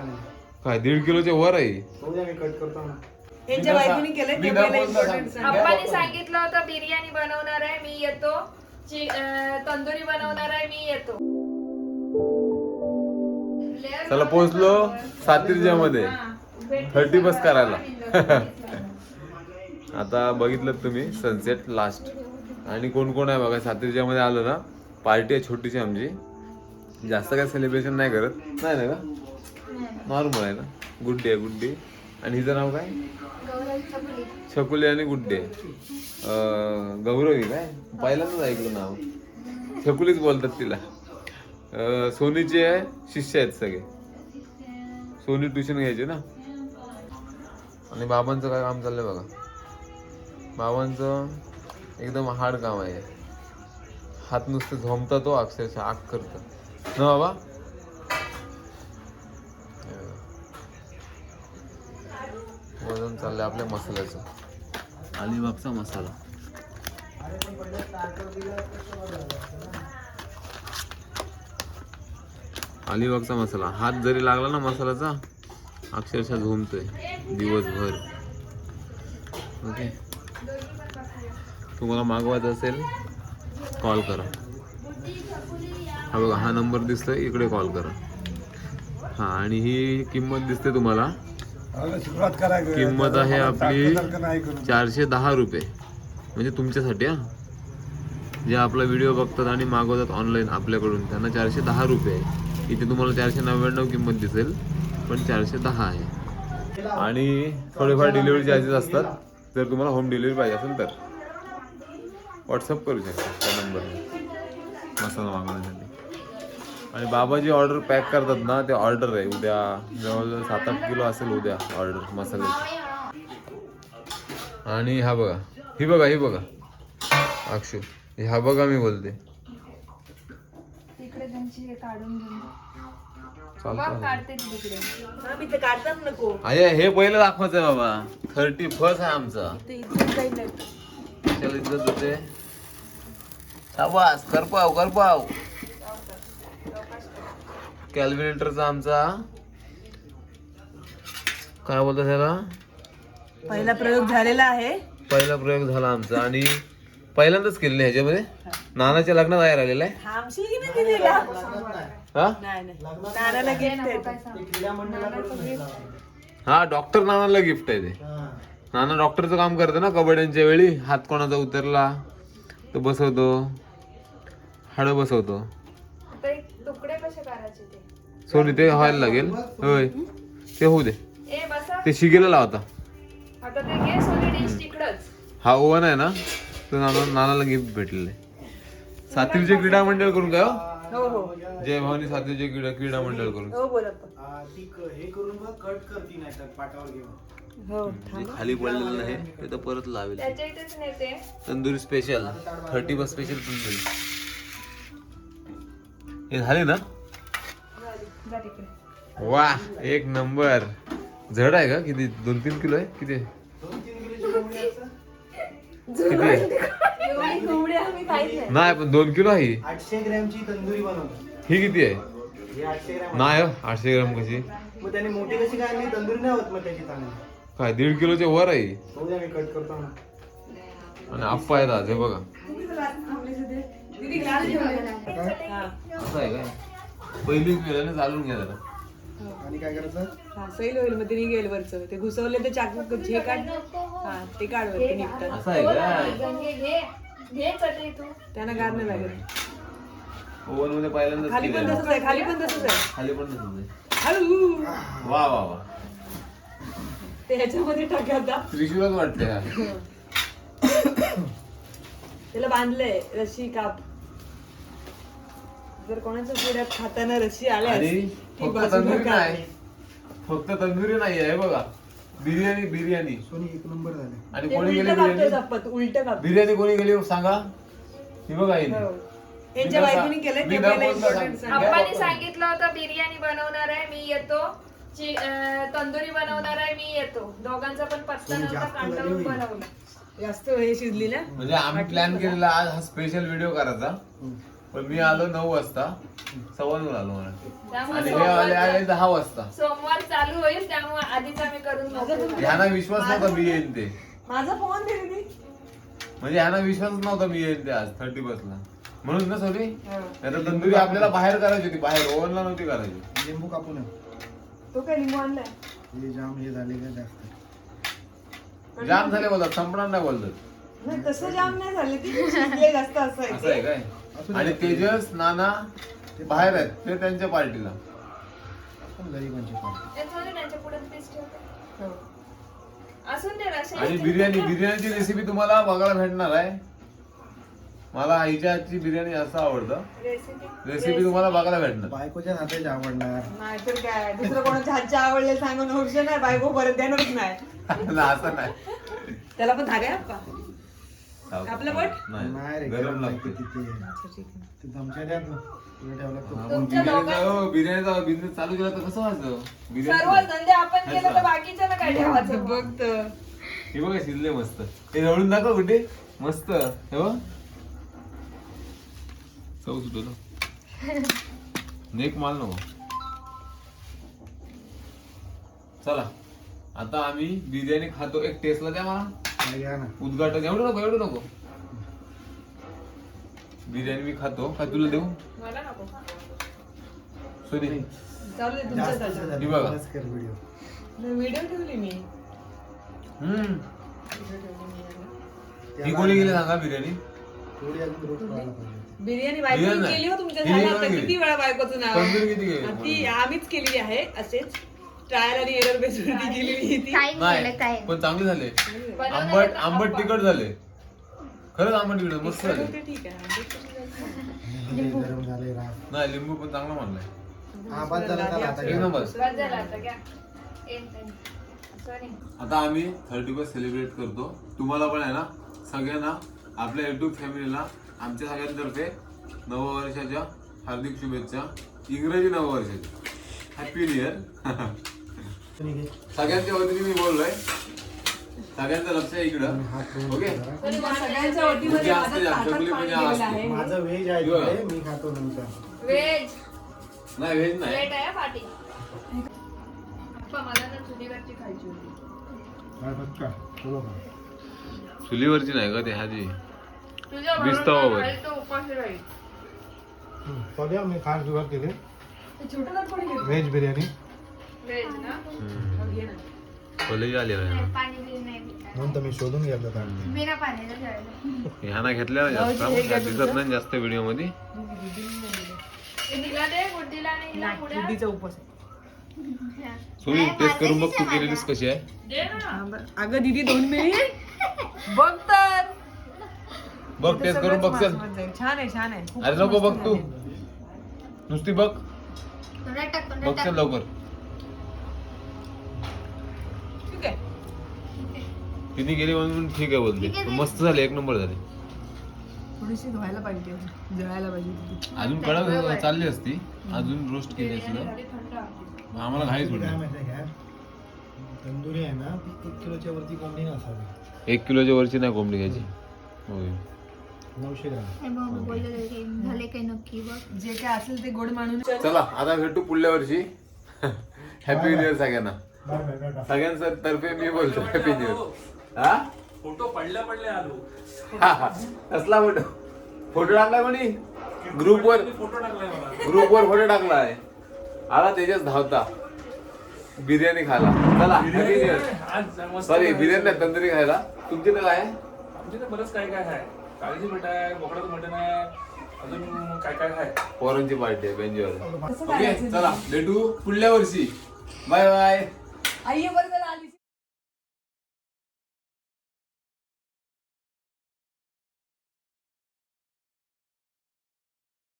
चालेल काय दीड किलोच्या वर आहे? कट करतो ना. यांच्या बायकोनी केलं ते पहिला सांगितलं होतं बिर्याणी बनवणार आहे मी येतो. ची- अं, तंदुरी बनवणार आहे मी येतो. चला पोहोचलो सातिर्जा मध्ये थर्टी बस करायला. आता बघितलं तुम्ही सनसेट लास्ट आणि कोण कोण आहे बघा सातिर्जा मध्ये आलं ना पार्टी आहे छोटीशी आमची. जास्त काय सेलिब्रेशन नाही करत. नाही ना का? नॉर्मल आहे ना? गुड डे गुड डे आणि हिचं नाव काय? छकुली आणि गुड डे अं, गौरवी काय? पहिल्यांदाच ऐकलं नाव. छकुलीच बोलतात तिला. सोनीचे आहे शिष्य आहेत सगळे. सोनी ट्युशन घ्यायचे ना? आणि बाबांचं काय काम चाललंय बघा. बाबांचं एकदम हार्ड काम आहे. हात नुसतं झोमता तो अक्षरशः आग करत. ना बाबा? वजन चाललंय आपल्या मसाल्याचं. अलिबागचा मसाला. अलिबागचा मसाला. हात जरी लागला ना मसाल्याचा अक्षरशः झोमतोय दिवसभर. ओके. तुम्हाला मागवायचं असेल कॉल करा. हा बघा हा नंबर दिसतोय इकडे कॉल करा. हा आणि ही किंमत दिसते तुम्हाला. सुरुवात करा किंमत आहे आपली चारशे दहा रुपये. म्हणजे तुमच्यासाठी हा. जे आपला व्हिडिओ बघतात आणि मागवतात ऑनलाईन आपल्याकडून त्यांना चारशे दहा रुपये आहे. इथे तुम्हाला चारशे नव्याण्णव किंमत दिसेल पण चारशे दहा आहे. आणि थोडेफार डिलिव्हरी चार्जेस असतात. जर तुम्हाला होम डिलिव्हरी पाहिजे असेल तर. व्हॉट्सअप करू शकता त्या नंबरवर मसाला मागवण्यासाठी. आणि बाबा जी ऑर्डर पॅक करतात ना ते ऑर्डर आहे. उद्या जवळजवळ सात आठ किलो असेल उद्या ऑर्डर मसाल्याची. आणि हा बघा. ही बघा ही बघा. अक्षू हे बघा मी बोलते. अरे हे पहिलं दाखवायचं आहे बाबा. थर्टी फर्स्ट आहे आमचा. इज्जत होते शाबास करपाव करपाव कॅल्क्युलेटरचा आमचा. काय बोलतात त्याला पहिला प्रयोग झालेला आहे. पहिला प्रयोग झाला आमचा आणि पहिल्यांदाच केलेलं आहे ह्याच्यामध्ये. नानाच्या लग्नात बाहेर आलेला आहे. हा नानाला गिफ्ट. हा डॉक्टर नानाला गिफ्ट आहे ते. नाना डॉक्टरचं काम करतो ना कबड्ड्यांच्या वेळी. हात कोणाचा उतरला तो बसवतो. हाड बसवतो. ते तुकडे कसे करायचे ते? सोनी ते व्हायला लागेल. होय. ते होऊ दे. ए बसा. ते शिगेला लावता आता. ते घे सोनी डिश तिकडच. हा ओव्हन आहे ना? तो नाना नानाला गिफ्ट भेटलेलं आहे. सातवीचे क्रीडा मंडळ करून काय हो? हो हो. जय भवानी सातवीचे क्रीडा क्रीडा मंडळ करून. हो बोला पण. ती क- हे करून बघ कट करती नाही तर पाटावर घेऊन. हो जे खाली पडलेलं नाही ते तर परत लावेल. त्याच्या इथेच नेते. तंदुरी स्पेशल थर्टी बस स्पेशल तंदुरी हे झाले ना? वा एक नंबर. जड आहे का? किती? दोन तीन किलो आहे? किती? आहे? किती आहे? नाही पण दोन किलो आहे ही. आठशे ग्रॅमची तंदुरी बनवतो. ही किती आहे? हे आठशे ग्रॅम नाही हो, आठशे ग्राम कशी? मग त्याने मोठी कशी काय आणली तंदुरी नाही होत मग त्याची चांगली. काय दीड किलोच्या वर आहे ही. बघू द्या मी कट करतो ना. आणि आप्पा आहेत आज हे बघा. हा. असं आहे काय? पहिलीच वेळेने चालून घ्या जरा आणि काय करायचं? हा सैल होईल मग ते निघेल वरचं. ते घुसवले तर चाकू हे काढ. हा ते काढ वरती निघतात. असं आहे काय गंगे घे घे चटई तू त्यांना गारणं लागेल. ओव्हनमध्ये पहिल्यांदाच खाली पण केलेलं. तसंच आहे खाली पण तसंच आहे. खाली पण तसंच आहे. हळू! वा वा वा. ते ह्याच्यामध्ये टाका आता. त्रिशूलच वाटते हा. त्याला बांधलंय रशी काप. जर कोणाच्या पुढ्यात खाताना रशी आणि फक्त तंदुरी नाही. फक्त तंदुरी नाही आहे बघा. बिर्याणी बिर्याणी. सोनी एक नंबर झाले. आणि ते कोणी उलट गेली कापतोय बिर्याणी? उलट काप बिर्याणी कोणी गेली सांगा. ही बघा हिने. हो. यांच्या बायकोनी मी ते पहिला important. सांगा. सांगितलं होतं बिर्याणी बनवणार आहे मी येतो. ची- अं, तंदुरी बनवणार आहे मी येतो. दोघांचा पण पत्ता नव्हता कांटाळून बनवलं. जास्त हे शिजली ना? म्हणजे आम्ही प्लॅन केलेला आज हा स्पेशल व्हिडिओ करायचा. पण मी आलो नऊ वाजता. सव्वा नऊ आलो मला त्यामुळे आणि हे आले आले दहा वाजता. सोमवार चालू होईल त्यामुळे आधीच आम्ही करून झालो. ह्यांना विश्वास नव्हता मी येईन ते. माझा फोन दे दीदी. म्हणजे ह्यांना विश्वास नव्हता मी येईन ते आज थर्टी बसला म्हणून ना सॉरी. नाही तंदुरी आपल्याला बाहेर करायची होती बाहेर ओव्हनला नव्हती करायची. लिंबू कापून. तो काय लिंबू आणलाय? हे जाम हे झाले का जास्त. जाम झाले बोलतात संपणार नाही बोलतात. नाही तसं जाम नाही झाले ती शिजले जास्त असं आहे. असं आहे. काय? आणि. तेजस नाना ते बाहेर आहेत. ते त्यांच्या पार्टीला. आपण गरिबांची पार्टी. ते थोडी त्यांच्या पुढे पीस ठेवते. हो. असून दे ना आणि बिर्याणी बिर्याणीची रेसिपी तुम्हाला बघायला भेटणार आहे. मला आईच्या हातची बिर्याणी जास्त आवडतं. रेसिपी रेसिपी तुम्हाला बघायला भेटणार. बायकोच्या हाताची आवडणार. नाहीतर काय? दुसरं कोणाच्या हातच्या आवडले सांगून होऊ नाही. बायको परत देणारच नाही. ना, असं नाही. त्याला पण धागा आहे का? आपलं बट? नाही नाही रे गरम लागते लागते तिथे. ते धमक्या द्या तू तुला ठेवला तो. हा, मग तुमच्या बिर्याणीचा दोघां- हो, बिर्याणीचा बिझनेस चालू केला तर कसं व्हायचं सर्व बिर्याणी धंदे आपण केले तर बाकीच्या ना काय ठेवायचं? बघ तर. हे बघा शिजले मस्त. हे जवळून दाखव कुठे? मस्त. हे बघ. चव सुटलं नेक माल नको. चला. आता आम्ही बिर्याणी खातो. एक टेस्टला द्या मला. घ्या ना उद्घाटन एवढं नको एवढं नको बिर्याणी मी खातो काय तुला देऊ मला नको सोनी चालू दे तुमच्या जास्त ताटात. झालं. ही बघा. बरंच कर व्हिडिओ नाही, व्हिडिओ ठेवली मी हम्म व्हिडिओ ठेवली मी याला. ही कोणी गेली सांगा बिर्याणी थोडी अजून पाहिजे. बिर्याणी बिर्याणी बायको नाही. केली हो तुमच्या बिर्याणी झाल्या आता नाही किती. वेळा बायकोचं नाव तंदुरी किती गेली? ती आम्हीच केलेली आहे असेच ट्रायल आणि एरर बेसवरती केलेली ती. काय केलं नाही काय पण चांगले झाले. आंबट आंबट. तिखट झाले. खरंच आंबट तिखट मस्त झाले. होते, ठीक आहे आंबट कशी झाली? गरम झाले रात नाही लिंबू पण चांगला मानलाय हा, बस झालं, चला आता एक घ्या. नंबर बस झालं आता घ्या. एक सॉरी. आता आम्ही थर्टी फर्स्ट सेलिब्रेट करतो. तुम्हाला पण आहे ना सगळ्यांना आपल्या युट्यूब फॅमिलीला आमच्या सगळ्यांतर्फे नववर्षाच्या हार्दिक शुभेच्छा. इंग्रजी नववर्षाच्या हॅपी न्यू इयर. सगळ्यांच्या वतीने मी बोललोय सगळ्यांचं लक्ष आहे इकडं ओके. सगळ्यांच्या वतीमध्ये असते, माझं ताटात आमच्याकडे पाणी पूजा गेलेलं असते. आहे. माझं व्हेज आहे. तिकडे, मी खातो नंतर व्हेज नाही व्हेज नाही आहे मला ना चुलीवरची खायची होती काय बघ का? चलो का? चुलीवरची नाही का ते ह्याची तुझ्या वीस बरोबर तवावर. राहील तो उपाशी राहील हम्म, चला मी खास सुरुवात केली छोटं? व्हेज बिर्याणी व्हेज ना हो, घे ना. कॉलेज आलेलं आहे पाणी बिणी नाही पिता. म्हणून तर मी शोधून घेतलं. बिना पाण्याचं. ह्याना जास्त हे दिसत. नाही जास्त व्हिडिओमध्ये दे गुड्डीला आणि हिला आहे. सोनी टेस्ट करून बघ तू केलेलीस कशी आहे दे ना हा, बरं. अगं दीदी दोन मिनिट बघ तर बघ टेस्ट करून बघ चल माझं जाईल. छान आहे छान आहे खूप अरे नको मस्त बघ तू. नुसती बघ थोडं बघ. चल लवकर तिने गेली म्हणून ठीक आहे बोलते. मस्त झाले एक नंबर झाले. थोडीशी धुवायला पाहिजे जळायला पाहिजे ती. अजून कडक चालली असती. अजून रोस्ट केली असती ना. मग आम्हाला घाई काय? तंदुरी आहे ना ती एक किलोच्या वरती कोंबडी नसावी एक किलोच्या वरची नाही कोंबडी घ्यायची. होय. नऊशे ग्राम. झाले नक्की बघ. जे काय असेल ते गोड मानून. चला आता भेटू पुढल्या वर्षी. हॅपी न्यू इयर सगळ्यांना. Bye bye tata. सगळ्यांचा तर्फे मी बोलतो हॅपी न्यू इयर हा? फोटो पडल्या पडल्या आलो. कसला फोटो? फोटो टाकलाय म्हणे ग्रुप वर फोटो टाकलाय ग्रुप वर फोटो टाकलाय. आला तेजस धावता. बिर्याणी खायला. चला सॉरी बिर्याणी नाही तंदुरी खायला. तुमची तर काय? आहे? आमच्या बरंच काय काय आहे. काळीची भेट आहे बोकडाचं मटण आहे अजून काय काय आहे? पोरांची पार्टी आहे बेंजीवर ओके चला भेटू पुढल्या वर्षी. बाय बाय आई